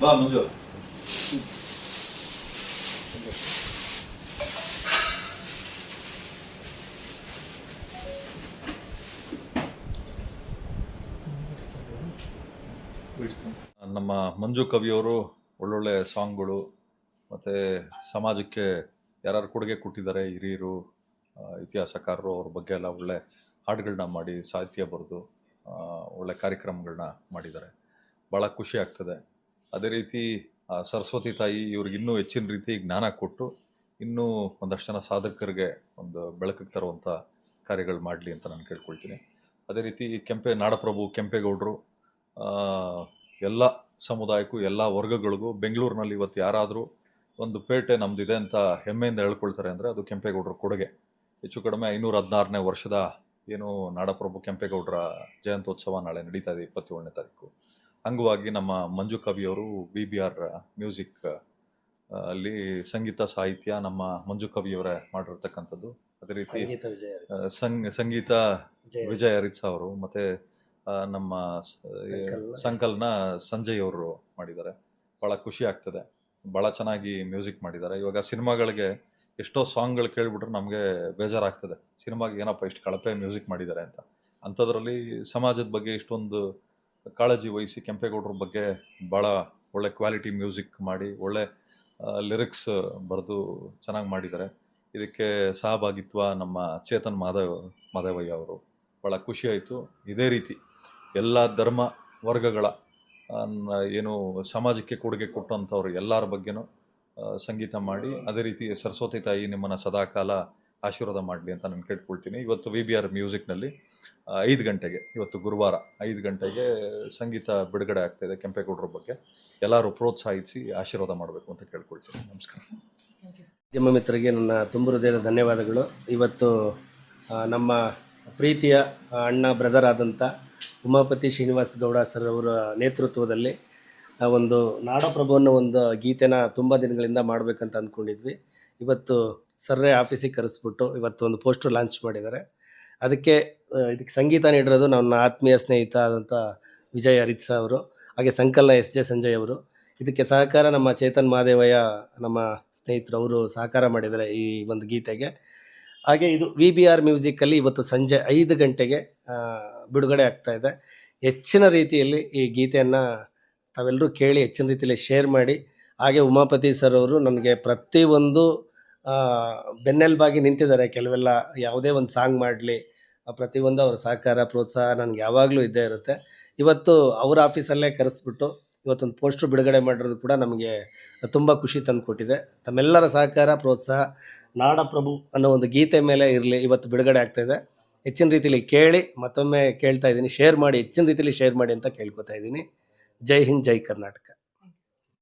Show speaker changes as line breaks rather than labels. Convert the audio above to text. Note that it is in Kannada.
ಬಾ ಮಂಜು. ನಮ್ಮ ಮಂಜು ಕವಿಯವರು ಒಳ್ಳೊಳ್ಳೆ ಸಾಂಗ್ಗಳು ಮತ್ತೆ ಸಮಾಜಕ್ಕೆ ಯಾರು ಕೊಡುಗೆ ಕೊಟ್ಟಿದ್ದಾರೆ ಹಿರಿಯರು ಇತಿಹಾಸಕಾರರು ಅವ್ರ ಬಗ್ಗೆ ಎಲ್ಲ ಒಳ್ಳೆ ಹಾಡುಗಳನ್ನ ಮಾಡಿ ಸಾಹಿತ್ಯ ಬರೆದು ಒಳ್ಳೆ ಕಾರ್ಯಕ್ರಮಗಳನ್ನ ಮಾಡಿದ್ದಾರೆ. ಭಾಳ ಖುಷಿ ಆಗ್ತದೆ. ಅದೇ ರೀತಿ ಸರಸ್ವತಿ ತಾಯಿ ಇವ್ರಿಗೆ ಇನ್ನೂ ಹೆಚ್ಚಿನ ರೀತಿ ಜ್ಞಾನ ಕೊಟ್ಟು, ಇನ್ನೂ ಒಂದಷ್ಟು ಜನ ಸಾಧಕರಿಗೆ ಒಂದು ಬೆಳಕಿಗೆ ತರುವಂಥ ಕಾರ್ಯಗಳು ಮಾಡಲಿ ಅಂತ ನಾನು ಕೇಳ್ಕೊಳ್ತೀನಿ. ಅದೇ ರೀತಿ ಕೆಂಪೆ ನಾಡಪ್ರಭು, ಕೆಂಪೇಗೌಡರು ಎಲ್ಲ ಸಮುದಾಯಕ್ಕೂ, ಎಲ್ಲ ವರ್ಗಗಳಿಗೂ, ಬೆಂಗಳೂರಿನಲ್ಲಿ ಇವತ್ತು ಯಾರಾದರೂ ಒಂದು ಪೇಟೆ ನಮ್ದಿದೆ ಅಂತ ಹೆಮ್ಮೆಯಿಂದ ಹೇಳ್ಕೊಳ್ತಾರೆ ಅಂದರೆ ಅದು ಕೆಂಪೇಗೌಡರ ಕೊಡುಗೆ. ಹೆಚ್ಚು ಕಡಿಮೆ ಐನೂರ ಹದಿನಾರನೇ ವರ್ಷದ ಏನು ನಾಡಪ್ರಭು ಕೆಂಪೇಗೌಡರ ಜಯಂತ್ಯೋತ್ಸವ ನಾಳೆ ನಡೀತಾ ಇದೆ ಇಪ್ಪತ್ತೇಳನೇ ತಾರೀಕು. ಅಂಗವಾಗಿ ನಮ್ಮ ಮಂಜು ಕವಿಯವರು ಬಿ ಬಿ ಆರ್ ಮ್ಯೂಸಿಕ್ ಅಲ್ಲಿ ಸಂಗೀತ ಸಾಹಿತ್ಯ ನಮ್ಮ ಮಂಜು ಕವಿಯವರೇ ಮಾಡಿರ್ತಕ್ಕಂಥದ್ದು. ಅದೇ ರೀತಿ
ಸಂಗೀತ ವಿಜಯ
ಅರಿತ್ಸ ಅವರು ಮತ್ತೆ ನಮ್ಮ
ಸಂಕಲ್ನ.
ಸಂಜಯ್ ಅವರು ಮಾಡಿದ್ದಾರೆ. ಭಾಳ ಖುಷಿ ಆಗ್ತದೆ. ಭಾಳ ಚೆನ್ನಾಗಿ ಮ್ಯೂಸಿಕ್ ಮಾಡಿದ್ದಾರೆ. ಇವಾಗ ಸಿನಿಮಾಗಳಿಗೆ ಎಷ್ಟೋ ಸಾಂಗ್ಗಳು ಕೇಳ್ಬಿಟ್ರೆ ನಮಗೆ ಬೇಜಾರಾಗ್ತದೆ. ಸಿನಿಮಾಗೆ ಏನಪ್ಪ ಇಷ್ಟು ಕಳಪೆ ಮ್ಯೂಸಿಕ್ ಮಾಡಿದ್ದಾರೆ ಅಂತ. ಅಂಥದ್ರಲ್ಲಿ ಸಮಾಜದ ಬಗ್ಗೆ ಇಷ್ಟೊಂದು ಕಾಳಜಿ ವಹಿಸಿ ಕೆಂಪೇಗೌಡರ ಬಗ್ಗೆ ಭಾಳ ಒಳ್ಳೆ ಕ್ವಾಲಿಟಿ ಮ್ಯೂಸಿಕ್ ಮಾಡಿ, ಒಳ್ಳೆ ಲಿರಿಕ್ಸ್ ಬರೆದು ಚೆನ್ನಾಗಿ ಮಾಡಿದ್ದಾರೆ ಇದಕ್ಕೆ ಸಹಭಾಗಿತ್ವ ನಮ್ಮ ಚೇತನ್ ಮಾಧವ್, ಮಾಧವಯ್ಯ ಅವರು. ಭಾಳ ಖುಷಿ ಆಯಿತು. ಇದೇ ರೀತಿ ಎಲ್ಲ ಧರ್ಮ ವರ್ಗಗಳ ಏನು ಸಮಾಜಕ್ಕೆ ಕೊಡುಗೆ ಕೊಟ್ಟಂಥವ್ರು ಎಲ್ಲರ ಬಗ್ಗೆನೂ ಸಂಗೀತ ಮಾಡಿ ಅದೇ ರೀತಿ ಸರಸ್ವತಿ ತಾಯಿ ನಿಮ್ಮನ್ನು ಸದಾಕಾಲ ಆಶೀರ್ವಾದ ಮಾಡಲಿ ಅಂತ ನಾನು ಕೇಳ್ಕೊಳ್ತೀನಿ. ಇವತ್ತು ವಿ ಬಿ ಆರ್ ಮ್ಯೂಸಿಕ್ನಲ್ಲಿ ಐದು ಗಂಟೆಗೆ ಇವತ್ತು ಗುರುವಾರ ಐದು ಗಂಟೆಗೆ ಸಂಗೀತ ಬಿಡುಗಡೆ ಆಗ್ತಾಯಿದೆ ಕೆಂಪೇಗೌಡರ ಬಗ್ಗೆ. ಎಲ್ಲರೂ ಪ್ರೋತ್ಸಾಹಿಸಿ ಆಶೀರ್ವಾದ ಮಾಡಬೇಕು ಅಂತ ಕೇಳ್ಕೊಳ್ತೀನಿ. ನಮಸ್ಕಾರ.
ನಿಮ್ಮ ಮಿತ್ರರಿಗೆ ನನ್ನ ತುಂಬ ಹೃದಯದ ಧನ್ಯವಾದಗಳು. ಇವತ್ತು ನಮ್ಮ ಪ್ರೀತಿಯ ಅಣ್ಣ ಬ್ರದರ್ ಆದಂಥ ಉಮಾಪತಿ ಶ್ರೀನಿವಾಸ್ ಗೌಡ ಸರ್ ಅವರ ನೇತೃತ್ವದಲ್ಲಿ ಆ ಒಂದು ನಾಡಪ್ರಭುವನ್ನು ಒಂದು ಗೀತೆನ ತುಂಬ ದಿನಗಳಿಂದ ಮಾಡಬೇಕಂತ ಅಂದ್ಕೊಂಡಿದ್ವಿ ಇವತ್ತು ಸರ್ರೆ ಆಫೀಸಿಗೆ ಕರೆಸ್ಬಿಟ್ಟು ಇವತ್ತು ಒಂದು ಪೋಸ್ಟರ್ ಲಾಂಚ್ ಮಾಡಿದ್ದಾರೆ. ಅದಕ್ಕೆ ಇದಕ್ಕೆ ಸಂಗೀತ ನೀಡಿರೋದು ನನ್ನ ಆತ್ಮೀಯ ಸ್ನೇಹಿತ ಆದಂಥ ವಿಜಯ್ ಅರಿತ್ಸ ಅವರು, ಹಾಗೆ ಸಂಕಲ್ನ ಎಸ್ ಜೆ ಸಂಜಯ್ ಅವರು. ಇದಕ್ಕೆ ಸಹಕಾರ ನಮ್ಮ ಚೇತನ್ ಮಹಾದೇವಯ್ಯ ನಮ್ಮ ಸ್ನೇಹಿತರು, ಅವರು ಸಹಕಾರ ಮಾಡಿದ್ದಾರೆ ಈ ಒಂದು ಗೀತೆಗೆ. ಹಾಗೆ ಇದು ವಿ ಬಿ ಆರ್ ಮ್ಯೂಸಿಕಲ್ಲಿ ಇವತ್ತು ಸಂಜೆ ಐದು ಗಂಟೆಗೆ ಬಿಡುಗಡೆ ಆಗ್ತಾ ಇದೆ. ಹೆಚ್ಚಿನ ರೀತಿಯಲ್ಲಿ ಈ ಗೀತೆಯನ್ನು ತಾವೆಲ್ಲರೂ ಕೇಳಿ ಹೆಚ್ಚಿನ ರೀತಿಯಲ್ಲಿ ಶೇರ್ ಮಾಡಿ. ಹಾಗೆ ಉಮಾಪತಿ ಸರ್ ಅವರು ನನಗೆ ಪ್ರತಿಯೊಂದು ಬೆನ್ನೆಲ್ಬಾಗಿ ನಿಂತಿದ್ದಾರೆ. ಕೆಲವೆಲ್ಲ ಯಾವುದೇ ಒಂದು ಸಾಂಗ್ ಮಾಡಲಿ ಪ್ರತಿಯೊಂದು ಅವರ ಸಹಕಾರ, ಪ್ರೋತ್ಸಾಹ ನನಗೆ ಯಾವಾಗಲೂ ಇದ್ದೇ ಇರುತ್ತೆ. ಇವತ್ತು ಅವ್ರ ಆಫೀಸಲ್ಲೇ ಕರೆಸ್ಬಿಟ್ಟು, ಇವತ್ತೊಂದು ಪೋಸ್ಟ್ರು ಬಿಡುಗಡೆ ಮಾಡಿರೋದು ಕೂಡ ನಮಗೆ ತುಂಬ ಖುಷಿ ತಂದುಕೊಟ್ಟಿದೆ. ತಮ್ಮೆಲ್ಲರ ಸಹಕಾರ, ಪ್ರೋತ್ಸಾಹ, ನಾಡಪ್ರಭು ಅನ್ನೋ ಒಂದು ಗೀತೆ ಮೇಲೆ ಇರಲಿ, ಇವತ್ತು ಬಿಡುಗಡೆ ಆಗ್ತಾಯಿದೆ ಹೆಚ್ಚಿನ ರೀತಿಯಲ್ಲಿ ಕೇಳಿ ಮತ್ತೊಮ್ಮೆ ಕೇಳ್ತಾ ಇದ್ದೀನಿ. ಶೇರ್ ಮಾಡಿ, ಹೆಚ್ಚಿನ ರೀತಿಯಲ್ಲಿ ಶೇರ್ ಮಾಡಿ ಅಂತ ಕೇಳ್ಕೊತಾ ಇದ್ದೀನಿ. ಜೈ ಹಿಂದ್ ಜೈ ಕರ್ನಾಟಕ